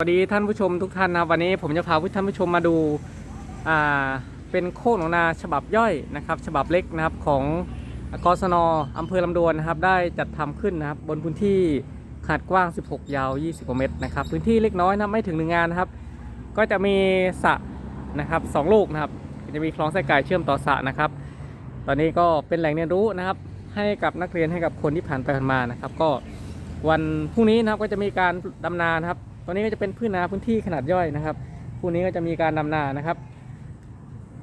สวัสดีท่านผู้ชมทุกท่านนะวันนี้ผมจะพาท่านผู้ชมมาดูอ่าเป็นโค่นของนาฉบับย่อยนะครับ ฉบับเล็กนะครับของกศนอำเภอลำดวนนะครับ ได้จัดทำขึ้นนะครับ บนพื้นที่ขนาดกว้าง 16 ยาว 20กว่าเมตรนะครับ พื้นที่เล็กน้อยนะไม่ถึงหนึ่งงานนะครับ ก็จะมีสระนะครับสองลูกนะครับจะมีคลองไส้ไก่เชื่อมต่อสระนะครับ ตอนนี้ก็เป็นแหล่งเรียนรู้นะครับ ให้กับนักเรียนให้กับคนที่ผ่านไปผ่านมานะครับ ก็วันพรุ่งนี้นะครับก็จะมีการดำนานะครับ ตรงนี้ก็จะเป็นพื้นนาพื้นที่ขนาดย่อยนะครับพรุ่นี้ก็จะมีการดำนานะครับ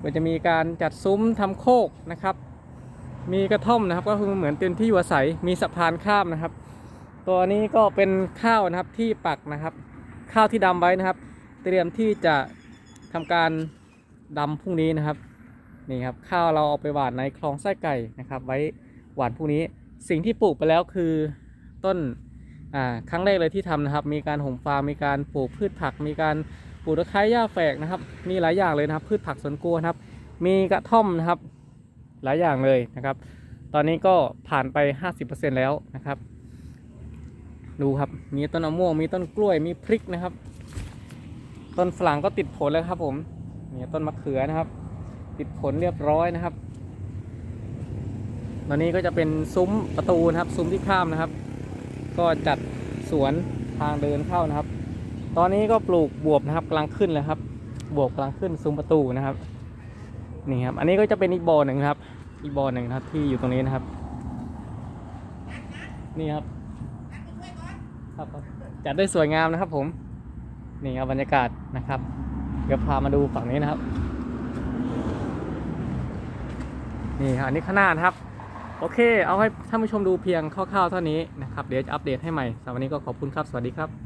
ก็จะมีการจัดซุ้มทำโคกนะครับ มีกระท่อมนะครับ ก็คือเหมือนเป็นที่อยู่อาศัย มีสะพานข้ามนะครับ ตัวนี้ก็เป็นข้าวนะครับที่ปักนะครับ ข้าวที่ดำไว้นะครับ เตรียมที่จะทำการดำพรุ่งนี้นะครับนี่ครับข้าวเราเอาไปหว่านในคลองไส้ไก่นะครับ ไว้หว่านพรุ่งนี้ สิ่งที่ปลูกไปแล้วคือต้น อ่าครั้งแรกเลยที่ทำนะครับ มีการห่มฟางมีการปลูกพืชผัก มีการปลูกตะไคร้หญ้าแฝกนะครับ มีหลายอย่างเลยนะครับ พืชผักสวนครัวนะครับ มีกระท่อมนะครับ หลายอย่างเลยนะครับ ตอนนี้ก็ผ่านไป 50%แล้วนะครับ ดูครับ มีต้นมะม่วง มีต้นกล้วย มีพริกนะครับ ต้นฝรั่งก็ติดผลแล้วครับ ผมนี่ต้นมะเขือนะครับ ติดผลเรียบร้อยนะครับ ตอนนี้ก็จะเป็นซุ้มประตูนะครับ ซุ้มที่ข้ามนะครับ ก็จัดสวนทางเดินเข้านะครับ ตอนนี้ก็ปลูกบวบนะครับกำลังขึ้นเลยครับ บวบกำลังขึ้นซุ้มประตูนะครับนี่ครับ อันนี้ก็จะเป็นอีกบ่อหนึ่งครับ อีกบ่อหนึ่งครับที่อยู่ตรงนี้นะครับ นี่ครับครับครับจัดได้สวยงามนะครับผม นี่ครับบรรยากาศนะครับ เดี๋ยวพามาดูฝั่งนี้นะครับ นี่ครับอันนี้ข้างหน้านะครับ โอเค เอาให้ท่านผู้ชมดูเพียงคร่าวๆเท่านี้นะครับ เดี๋ยวจะอัปเดตให้ใหม่สำหรับวันนี้ก็ขอบคุณครับ สวัสดีครับ